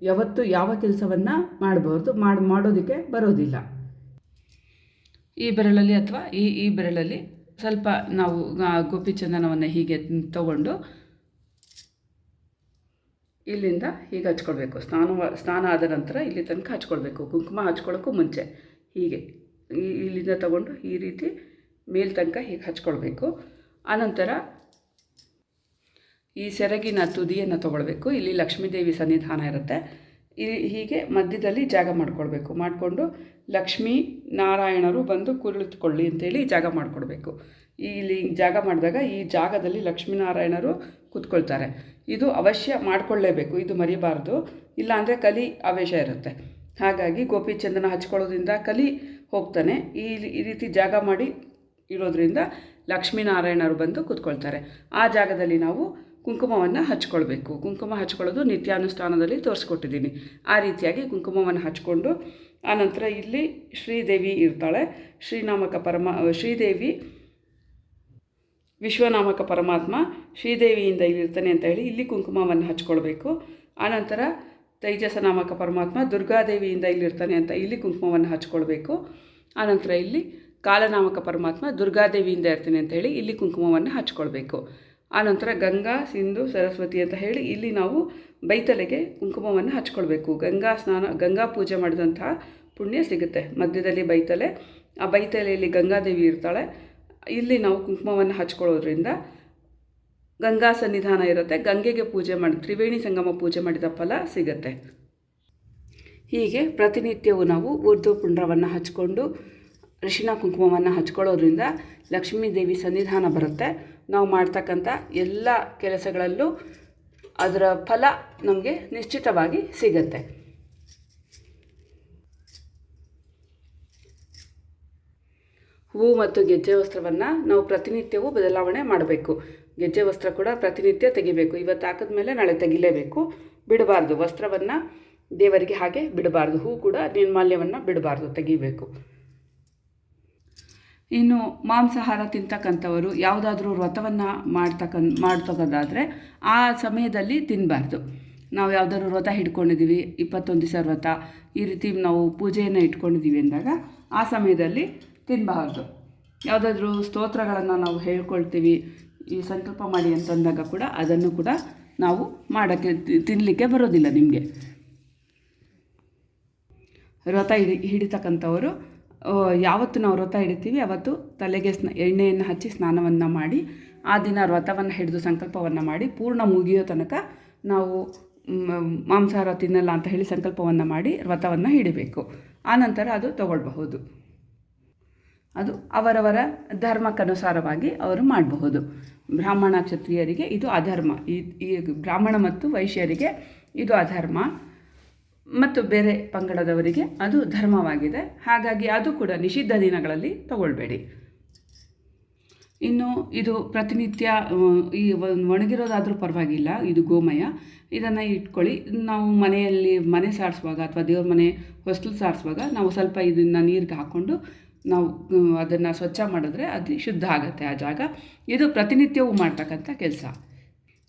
ಯಾವತ್ತು ಯಾವ ಕೆಲಸವನ್ನು ಮಾಡಬಾರ್ದು, ಮಾಡಿ, ಮಾಡೋದಕ್ಕೆ ಬರೋದಿಲ್ಲ. ಈ ಬೆರಳಲ್ಲಿ ಅಥವಾ ಈ ಈ ಬೆರಳಲ್ಲಿ ಸ್ವಲ್ಪ ನಾವು ಗೋಪಿ ಚಂದನವನ್ನು ಹೀಗೆ ತಗೊಂಡು ಇಲ್ಲಿಂದ ಹೀಗೆ ಹಚ್ಕೊಳ್ಬೇಕು. ಸ್ನಾನ ಸ್ನಾನ ಆದ ನಂತರ ಇಲ್ಲಿ ತನಕ ಹಚ್ಕೊಳ್ಬೇಕು. ಕುಂಕುಮ ಹಚ್ಕೊಳ್ಳೋಕ್ಕೂ ಮುಂಚೆ ಹೀಗೆ ಇಲ್ಲಿಂದ ತಗೊಂಡು ಈ ರೀತಿ ಮೇಲ್ ತನಕ ಹೀಗೆ ಹಚ್ಕೊಳ್ಬೇಕು. ಆನಂತರ ಈ ಸೆರಗಿನ ತುದಿಯನ್ನು ತಗೊಳ್ಬೇಕು. ಇಲ್ಲಿ ಲಕ್ಷ್ಮೀದೇವಿ ಸನ್ನಿಧಾನ ಇರುತ್ತೆ. ಈ ಹೀಗೆ ಮಧ್ಯದಲ್ಲಿ ಜಾಗ ಮಾಡ್ಕೊಳ್ಬೇಕು ಮಾಡಿಕೊಂಡು ಲಕ್ಷ್ಮೀ ನಾರಾಯಣರು ಬಂದು ಕುಳಿತುಕೊಳ್ಳಿ ಅಂತೇಳಿ ಜಾಗ ಮಾಡಿಕೊಡ್ಬೇಕು. ಇಲ್ಲಿ ಜಾಗ ಮಾಡಿದಾಗ ಈ ಜಾಗದಲ್ಲಿ ಲಕ್ಷ್ಮೀನಾರಾಯಣರು ಕೂತ್ಕೊಳ್ತಾರೆ. ಇದು ಅವಶ್ಯ ಮಾಡಿಕೊಳ್ಳೇಬೇಕು. ಇದು ಮರಿಬಾರ್ದು. ಇಲ್ಲಾಂದರೆ ಕಲಿ ಆವೇಶ ಇರುತ್ತೆ. ಹಾಗಾಗಿ ಗೋಪಿಚಂದನ ಹಚ್ಕೊಳ್ಳೋದ್ರಿಂದ ಕಲಿ ಹೋಗ್ತಾನೆ. ಈ ಈ ರೀತಿ ಜಾಗ ಮಾಡಿ ಇರೋದ್ರಿಂದ ಲಕ್ಷ್ಮೀನಾರಾಯಣರು ಬಂದು ಕೂತ್ಕೊಳ್ತಾರೆ. ಆ ಜಾಗದಲ್ಲಿ ನಾವು ಕುಂಕುಮವನ್ನು ಹಚ್ಕೊಳ್ಬೇಕು. ಕುಂಕುಮ ಹಚ್ಕೊಳ್ಳೋದು ನಿತ್ಯಾನುಷ್ಠಾನದಲ್ಲಿ ತೋರಿಸ್ಕೊಟ್ಟಿದ್ದೀನಿ ಆ ರೀತಿಯಾಗಿ ಕುಂಕುಮವನ್ನು ಹಚ್ಕೊಂಡು ಆನಂತರ ಇಲ್ಲಿ ಶ್ರೀದೇವಿ ಇರ್ತಾಳೆ. ಶ್ರೀನಾಮಕ ಪರಮ, ಶ್ರೀದೇವಿ, ವಿಶ್ವನಾಮಕ ಪರಮಾತ್ಮ ಶ್ರೀದೇವಿಯಿಂದ ಇಲ್ಲಿರ್ತಾನೆ ಅಂತ ಹೇಳಿ ಇಲ್ಲಿ ಕುಂಕುಮವನ್ನು ಹಚ್ಕೊಳ್ಬೇಕು. ಆನಂತರ ತೈಜಸ ನಾಮಕ ಪರಮಾತ್ಮ ದುರ್ಗಾದೇವಿಯಿಂದ ಇಲ್ಲಿರ್ತಾನೆ ಅಂತ ಇಲ್ಲಿ ಕುಂಕುಮವನ್ನು ಹಚ್ಕೊಳ್ಬೇಕು. ಆನಂತರ ಇಲ್ಲಿ ಕಾಲನಾಮಕ ಪರಮಾತ್ಮ ದುರ್ಗಾದೇವಿಯಿಂದ ಇರ್ತಾನೆ ಅಂತ ಹೇಳಿ ಇಲ್ಲಿ ಕುಂಕುಮವನ್ನು ಹಚ್ಕೊಳ್ಬೇಕು. ಆನಂತರ ಗಂಗಾ, ಸಿಂಧು, ಸರಸ್ವತಿ ಅಂತ ಹೇಳಿ ಇಲ್ಲಿ ನಾವು ಬೈತಲೆಗೆ ಕುಂಕುಮವನ್ನು ಹಚ್ಕೊಳ್ಬೇಕು. ಗಂಗಾ ಸ್ನಾನ, ಗಂಗಾ ಪೂಜೆ ಮಾಡಿದಂತಹ ಪುಣ್ಯ ಸಿಗುತ್ತೆ. ಮಧ್ಯದಲ್ಲಿ ಬೈತಲೆ, ಆ ಬೈತಲೆಯಲ್ಲಿ ಗಂಗಾದೇವಿ ಇರ್ತಾಳೆ. ಇಲ್ಲಿ ನಾವು ಕುಂಕುಮವನ್ನು ಹಚ್ಕೊಳ್ಳೋದ್ರಿಂದ ಗಂಗಾ ಸನ್ನಿಧಾನ ಇರುತ್ತೆ. ಗಂಗೆಗೆ ಪೂಜೆ ಮಾಡಿ, ತ್ರಿವೇಣಿ ಸಂಗಮ ಪೂಜೆ ಮಾಡಿದ ಫಲ ಸಿಗುತ್ತೆ. ಹೀಗೆ ಪ್ರತಿನಿತ್ಯವೂ ನಾವು ಉರ್ದು ಪುಂಡ್ರವನ್ನು ಹಚ್ಕೊಂಡು ಅರಿಶಿನ ಕುಂಕುಮವನ್ನು ಹಚ್ಕೊಳ್ಳೋದ್ರಿಂದ ಲಕ್ಷ್ಮೀ ದೇವಿ ಸನ್ನಿಧಾನ ಬರುತ್ತೆ. ನಾವು ಮಾಡ್ತಕ್ಕಂಥ ಎಲ್ಲ ಕೆಲಸಗಳಲ್ಲೂ ಅದರ ಫಲ ನಮಗೆ ನಿಶ್ಚಿತವಾಗಿ ಸಿಗತ್ತೆ. ಹೂವು ಮತ್ತು ಗೆಜ್ಜೆ ವಸ್ತ್ರವನ್ನು ನಾವು ಪ್ರತಿನಿತ್ಯವೂ ಬದಲಾವಣೆ ಮಾಡಬೇಕು. ಗೆಜ್ಜೆ ವಸ್ತ್ರ ಕೂಡ ಪ್ರತಿನಿತ್ಯ ತೆಗಿಬೇಕು. ಇವತ್ತು ಹಾಕಿದ ಮೇಲೆ ನಾಳೆ ತೆಗಿಲೇಬೇಕು. ಬಿಡಬಾರ್ದು. ವಸ್ತ್ರವನ್ನು ದೇವರಿಗೆ ಹಾಗೆ ಬಿಡಬಾರ್ದು. ಹೂ ಕೂಡ ನಿರ್ಮಾಲ್ಯವನ್ನು ಬಿಡಬಾರ್ದು. ತೆಗಿಬೇಕು. ಇನ್ನು ಮಾಂಸಾಹಾರ ತಿಂತಕ್ಕಂಥವರು ಯಾವುದಾದ್ರೂ ವ್ರತವನ್ನು ಮಾಡ್ತಕ್ಕಂಥ ಮಾಡ್ತಕ್ಕದಾದರೆ ಆ ಸಮಯದಲ್ಲಿ ತಿನ್ನಬಾರ್ದು ನಾವು ಯಾವುದಾದ್ರು ವ್ರತ ಹಿಡ್ಕೊಂಡಿದ್ದೀವಿ, ಇಪ್ಪತ್ತೊಂದು ದಿವಸ ವ್ರತ, ಈ ರೀತಿ ನಾವು ಪೂಜೆಯನ್ನು ಇಟ್ಕೊಂಡಿದ್ದೀವಿ ಅಂದಾಗ ಆ ಸಮಯದಲ್ಲಿ ತಿನ್ನಬಾರ್ದು ಯಾವುದಾದ್ರೂ ಸ್ತೋತ್ರಗಳನ್ನು ನಾವು ಹೇಳ್ಕೊಳ್ತೀವಿ, ಈ ಸಂಕಲ್ಪ ಮಾಡಿ ಅಂತಂದಾಗ ಕೂಡ ಅದನ್ನು ಕೂಡ ನಾವು ಮಾಡೋಕ್ಕೆ ತಿನ್ನಲಿಕ್ಕೆ ಬರೋದಿಲ್ಲ ನಿಮಗೆ. ವ್ರತ ಹಿಡಿ, ಹಿಡಿತಕ್ಕಂಥವರು ಯಾವತ್ತು ನಾವು ವ್ರತ ಹಿಡಿತೀವಿ ಅವತ್ತು ತಲೆಗೆ ಸ್ನ, ಎಣ್ಣೆಯನ್ನು ಹಚ್ಚಿ ಸ್ನಾನವನ್ನು ಮಾಡಿ, ಆ ದಿನ ವ್ರತವನ್ನು ಹಿಡಿದು ಸಂಕಲ್ಪವನ್ನು ಮಾಡಿ, ಪೂರ್ಣ ಮುಗಿಯೋ ತನಕ ನಾವು ಮಾಂಸಾಹಾರ ತಿನ್ನಲ್ಲ ಅಂತ ಹೇಳಿ ಸಂಕಲ್ಪವನ್ನು ಮಾಡಿ ವ್ರತವನ್ನು ಹಿಡಿಬೇಕು. ಆನಂತರ ಅದು ತಗೊಳ್ಬಹುದು. ಅದು ಅವರವರ ಧರ್ಮಕ್ಕನುಸಾರವಾಗಿ ಅವರು ಮಾಡಬಹುದು. ಬ್ರಾಹ್ಮಣ ಕ್ಷತ್ರಿಯರಿಗೆ ಇದು ಅಧರ್ಮ. ಈ ಬ್ರಾಹ್ಮಣ ಮತ್ತು ವೈಶ್ಯರಿಗೆ ಇದು ಅಧರ್ಮ. ಮತ್ತು ಬೇರೆ ಪಂಗಡದವರಿಗೆ ಅದು ಧರ್ಮವಾಗಿದೆ. ಹಾಗಾಗಿ ಅದು ಕೂಡ ನಿಷಿದ್ಧ ದಿನಗಳಲ್ಲಿ ತಗೊಳ್ಬೇಡಿ. ಇನ್ನು ಇದು ಪ್ರತಿನಿತ್ಯ ಈ ಒಣಗಿರೋದಾದರೂ ಪರವಾಗಿಲ್ಲ, ಇದು ಗೋಮಯ. ಇದನ್ನು ಇಟ್ಕೊಳ್ಳಿ. ನಾವು ಮನೆಯಲ್ಲಿ ಮನೆ ಸಾರಿಸುವಾಗ ಅಥವಾ ದೇವ್ರ ಮನೆ ಹೊಸ್ಲು ಸಾರಿಸುವಾಗ ನಾವು ಸ್ವಲ್ಪ ಇದನ್ನು ನೀರಿಗೆ ಹಾಕ್ಕೊಂಡು ನಾವು ಅದನ್ನು ಸ್ವಚ್ಛ ಮಾಡಿದ್ರೆ ಅದು ಶುದ್ಧ ಆಗುತ್ತೆ ಆ ಜಾಗ. ಇದು ಪ್ರತಿನಿತ್ಯವೂ ಮಾಡ್ತಕ್ಕಂಥ ಕೆಲಸ.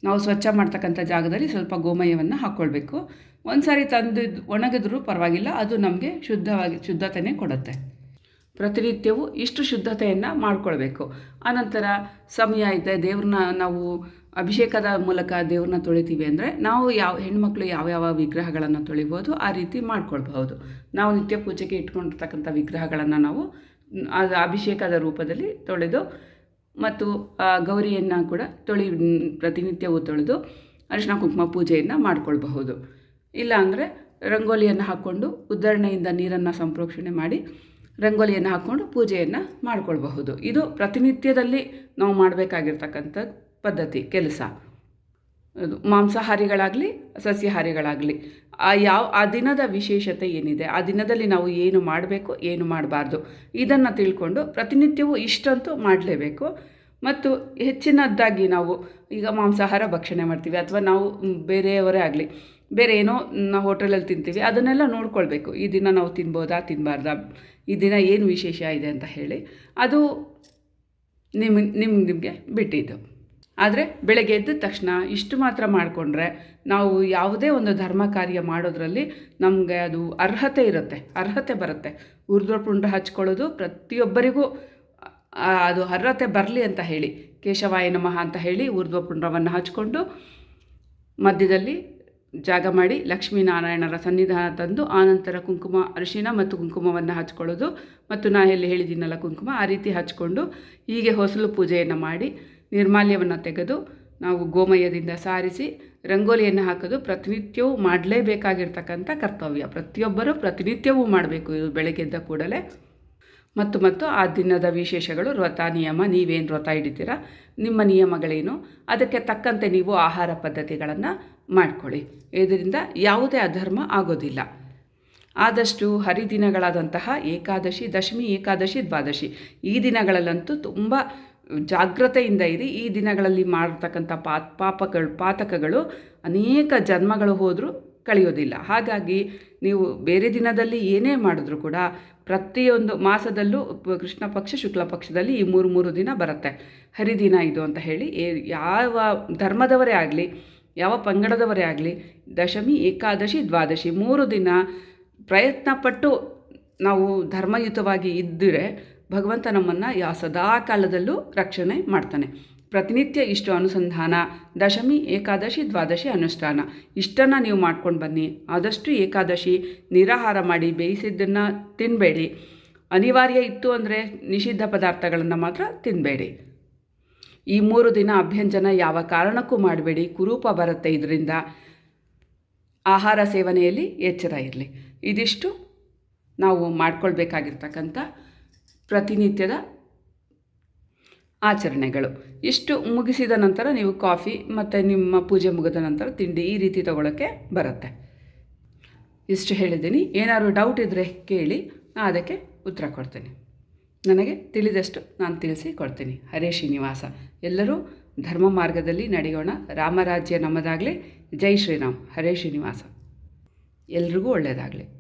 ನಾವು ಸ್ವಚ್ಛ ಮಾಡ್ತಕ್ಕಂಥ ಜಾಗದಲ್ಲಿ ಸ್ವಲ್ಪ ಗೋಮಯವನ್ನು ಹಾಕ್ಕೊಳ್ಬೇಕು. ಒಂದು ಸಾರಿ ತಂದು ಒಣಗಿದ್ರೂ ಪರವಾಗಿಲ್ಲ, ಅದು ನಮಗೆ ಶುದ್ಧವಾಗಿ ಶುದ್ಧತೆಯೇ ಕೊಡುತ್ತೆ. ಪ್ರತಿನಿತ್ಯವೂ ಇಷ್ಟು ಶುದ್ಧತೆಯನ್ನು ಮಾಡಿಕೊಳ್ಬೇಕು. ಆನಂತರ ಸಮಯ ಇದೆ ದೇವ್ರನ್ನ ನಾವು ಅಭಿಷೇಕದ ಮೂಲಕ ದೇವ್ರನ್ನ ತೊಳಿತೀವಿ ಅಂದರೆ ನಾವು ಯಾವ, ಹೆಣ್ಮಕ್ಳು ಯಾವ್ಯಾವ ವಿಗ್ರಹಗಳನ್ನು ತೊಳಿಬೋದು, ಆ ರೀತಿ ಮಾಡ್ಕೊಳ್ಬಹುದು. ನಾವು ನಿತ್ಯ ಪೂಜೆಗೆ ಇಟ್ಕೊಂಡಿರ್ತಕ್ಕಂಥ ವಿಗ್ರಹಗಳನ್ನು ನಾವು, ಅದು ಅಭಿಷೇಕದ ರೂಪದಲ್ಲಿ ತೊಳೆದು, ಮತ್ತು ಗೌರಿಯನ್ನು ಕೂಡ ತೊಳಿ, ಪ್ರತಿನಿತ್ಯವೂ ತೊಳೆದು ಅರಿಶಿನ ಕುಂಕುಮ ಪೂಜೆಯನ್ನು ಮಾಡ್ಕೊಳ್ಬಹುದು. ಇಲ್ಲ ಅಂದರೆ ರಂಗೋಲಿಯನ್ನು ಹಾಕ್ಕೊಂಡು ಉದ್ದರಣೆಯಿಂದ ನೀರನ್ನು ಸಂಪ್ರೋಕ್ಷಣೆ ಮಾಡಿ ರಂಗೋಲಿಯನ್ನು ಹಾಕ್ಕೊಂಡು ಪೂಜೆಯನ್ನು ಮಾಡ್ಕೊಳ್ಬಹುದು. ಇದು ಪ್ರತಿನಿತ್ಯದಲ್ಲಿ ನಾವು ಮಾಡಬೇಕಾಗಿರ್ತಕ್ಕಂಥ ಪದ್ಧತಿ, ಕೆಲಸ. ಅದು ಮಾಂಸಾಹಾರಿಗಳಾಗಲಿ, ಸಸ್ಯಾಹಾರಿಗಳಾಗಲಿ, ಆ ಯಾವ, ಆ ದಿನದ ವಿಶೇಷತೆ ಏನಿದೆ, ಆ ದಿನದಲ್ಲಿ ನಾವು ಏನು ಮಾಡಬೇಕು, ಏನು ಮಾಡಬಾರ್ದು, ಇದನ್ನು ತಿಳ್ಕೊಂಡು ಪ್ರತಿನಿತ್ಯವೂ ಇಷ್ಟಂತೂ ಮಾಡಲೇಬೇಕು. ಮತ್ತು ಹೆಚ್ಚಿನದ್ದಾಗಿ ನಾವು ಈಗ ಮಾಂಸಾಹಾರ ಭಕ್ಷಣೆ ಮಾಡ್ತೀವಿ, ಅಥವಾ ನಾವು ಬೇರೆಯವರೇ ಆಗಲಿ ಬೇರೆ ಏನೋ ನಾವು ಹೋಟೆಲಲ್ಲಿ ತಿಂತೀವಿ. ಅದನ್ನೆಲ್ಲ ನೋಡ್ಕೊಳ್ಬೇಕು. ಈ ದಿನ ನಾವು ತಿನ್ಬೋದಾ ತಿನ್ನಬಾರ್ದಾ ಈ ದಿನ ಏನು ವಿಶೇಷ ಇದೆ ಅಂತ ಹೇಳಿ. ಅದು ನಿಮ್ಮ ನಿಮ್ಗೆ ನಿಮಗೆ ಬಿಟ್ಟಿದ್ದು. ಆದರೆ ಬೆಳಗ್ಗೆ ಎದ್ದ ತಕ್ಷಣ ಇಷ್ಟು ಮಾತ್ರ ಮಾಡಿಕೊಂಡ್ರೆ ನಾವು ಯಾವುದೇ ಒಂದು ಧರ್ಮ ಕಾರ್ಯ ಮಾಡೋದ್ರಲ್ಲಿ ನಮಗೆ ಅದು ಅರ್ಹತೆ ಇರುತ್ತೆ. ಅರ್ಹತೆ ಬರುತ್ತೆ. ಉರ್ಧ್ವಪುಂಡ ಹಚ್ಕೊಳ್ಳೋದು ಪ್ರತಿಯೊಬ್ಬರಿಗೂ ಅದು ಅರ್ಹತೆ ಬರಲಿ ಅಂತ ಹೇಳಿ. ಕೇಶವಾಯ ನಮಃ ಅಂತ ಹೇಳಿ ಊರ್ಧ್ವಪುಂಡವನ್ನು ಹಚ್ಕೊಂಡು ಮಧ್ಯದಲ್ಲಿ ಜಾಗ ಮಾಡಿ ಲಕ್ಷ್ಮೀನಾರಾಯಣರ ಸನ್ನಿಧಾನ ತಂದು ಆನಂತರ ಕುಂಕುಮ ಅರಿಶಿನ ಮತ್ತು ಕುಂಕುಮವನ್ನು ಹಚ್ಕೊಳ್ಳೋದು. ಮತ್ತು ನಾ ಎಲ್ಲಿ ಹೇಳಿದ್ದೀನಲ್ಲ ಕುಂಕುಮ, ಆ ರೀತಿ ಹಚ್ಕೊಂಡು ಹೀಗೆ ಹೊಸಲು ಪೂಜೆಯನ್ನು ಮಾಡಿ ನಿರ್ಮಾಲ್ಯವನ್ನು ತೆಗೆದು ನಾವು ಗೋಮಯದಿಂದ ಸಾರಿಸಿ ರಂಗೋಲಿಯನ್ನು ಹಾಕೋದು ಪ್ರತಿನಿತ್ಯವೂ ಮಾಡಲೇಬೇಕಾಗಿರ್ತಕ್ಕಂಥ ಕರ್ತವ್ಯ. ಪ್ರತಿಯೊಬ್ಬರೂ ಪ್ರತಿನಿತ್ಯವೂ ಮಾಡಬೇಕು ಇದು ಬೆಳಗ್ಗೆದ್ದ ಕೂಡಲೇ. ಮತ್ತು ಮತ್ತು ಆ ದಿನದ ವಿಶೇಷಗಳು, ವ್ರತ, ನಿಯಮ, ನೀವೇನು ವ್ರತ ಹಿಡಿತೀರ, ನಿಮ್ಮ ನಿಯಮಗಳೇನು, ಅದಕ್ಕೆ ತಕ್ಕಂತೆ ನೀವು ಆಹಾರ ಪದ್ಧತಿಗಳನ್ನು ಮಾಡ್ಕೊಳ್ಳಿ. ಇದರಿಂದ ಯಾವುದೇ ಅಧರ್ಮ ಆಗೋದಿಲ್ಲ. ಆದಷ್ಟು ಹರಿದಿನಗಳಾದಂತಹ ಏಕಾದಶಿ, ದಶಮಿ, ಏಕಾದಶಿ, ದ್ವಾದಶಿ ಈ ದಿನಗಳಲ್ಲಂತೂ ತುಂಬ ಜಾಗ್ರತೆಯಿಂದ ಇರಿ. ಈ ದಿನಗಳಲ್ಲಿ ಮಾಡತಕ್ಕಂಥ ಪಾ ಪಾಪಗಳು, ಪಾತಕಗಳು ಅನೇಕ ಜನ್ಮಗಳು ಹೋದರೂ ಕಳೆಯೋದಿಲ್ಲ. ಹಾಗಾಗಿ ನೀವು ಬೇರೆ ದಿನದಲ್ಲಿ ಏನೇ ಮಾಡಿದ್ರೂ ಕೂಡ ಪ್ರತಿಯೊಂದು ಮಾಸದಲ್ಲೂ ಕೃಷ್ಣ ಪಕ್ಷ, ಶುಕ್ಲ ಪಕ್ಷದಲ್ಲಿ ಈ ಮೂರು ಮೂರು ದಿನ ಬರುತ್ತೆ. ಹರಿದಿನ ಇದು ಅಂತ ಹೇಳಿ ಯಾವ ಧರ್ಮದವರೇ ಆಗಲಿ ಯಾವ ಪಂಗಡದವರೇ ಆಗಲಿ, ದಶಮಿ, ಏಕಾದಶಿ, ದ್ವಾದಶಿ, ಮೂರು ದಿನ ಪ್ರಯತ್ನಪಟ್ಟು ನಾವು ಧರ್ಮಯುತವಾಗಿ ಇದ್ದರೆ ಭಗವಂತ ನಮ್ಮನ್ನು ಯಾವ ಸದಾ ಕಾಲದಲ್ಲೂ ರಕ್ಷಣೆ ಮಾಡ್ತಾನೆ. ಪ್ರತಿನಿತ್ಯ ಇಷ್ಟು ಅನುಸಂಧಾನ, ದಶಮಿ, ಏಕಾದಶಿ, ದ್ವಾದಶಿ ಅನುಷ್ಠಾನ. ಇಷ್ಟನ್ನು ನೀವು ಮಾಡ್ಕೊಂಡು ಬನ್ನಿ. ಆದಷ್ಟು ಏಕಾದಶಿ ನಿರಾಹಾರ ಮಾಡಿ, ಬೇಯಿಸಿದ್ದನ್ನು ತಿನ್ನಬೇಡಿ ಅನಿವಾರ್ಯ ಇತ್ತು ಅಂದರೆ ನಿಷಿದ್ಧ ಪದಾರ್ಥಗಳನ್ನು ಮಾತ್ರ ತಿನ್ನಬೇಡಿ ಈ ಮೂರು ದಿನ ಅಭ್ಯಂಜನ ಯಾವ ಕಾರಣಕ್ಕೂ ಮಾಡಬೇಡಿ. ಕುರೂಪ ಬರುತ್ತೆ ಇದರಿಂದ. ಆಹಾರ ಸೇವನೆಯಲ್ಲಿ ಎಚ್ಚರ ಇರಲಿ. ಇದಿಷ್ಟು ನಾವು ಮಾಡಿಕೊಳ್ಬೇಕಾಗಿರ್ತಕ್ಕಂಥ ಪ್ರತಿನಿತ್ಯದ ಆಚರಣೆಗಳು. ಇಷ್ಟು ಮುಗಿಸಿದ ನಂತರ ನೀವು ಕಾಫಿ ಮತ್ತು ನಿಮ್ಮ ಪೂಜೆ ಮುಗಿದ ನಂತರ ತಿಂಡಿ ಈ ರೀತಿ ತಗೊಳ್ಳೋಕ್ಕೆ ಬರುತ್ತೆ. ಇಷ್ಟು ಹೇಳಿದ್ದೀನಿ. ಏನಾದರೂ ಡೌಟ್ ಇದ್ದರೆ ಕೇಳಿ ನಾನು ಅದಕ್ಕೆ ಉತ್ತರ ಕೊಡ್ತೀನಿ. ನನಗೆ ತಿಳಿದಷ್ಟು ನಾನು ತಿಳಿಸಿ ಕೊಡ್ತೀನಿ. ಹರೇ ಶ್ರೀನಿವಾಸ. ಎಲ್ಲರೂ ಧರ್ಮ ಮಾರ್ಗದಲ್ಲಿ ನಡೆಯೋಣ. ರಾಮರಾಜ್ಯ ನಮ್ಮದಾಗಲಿ. ಜೈ ಶ್ರೀರಾಮ್. ಹರೇ ಶ್ರೀನಿವಾಸ. ಎಲ್ರಿಗೂ ಒಳ್ಳೆಯದಾಗಲಿ.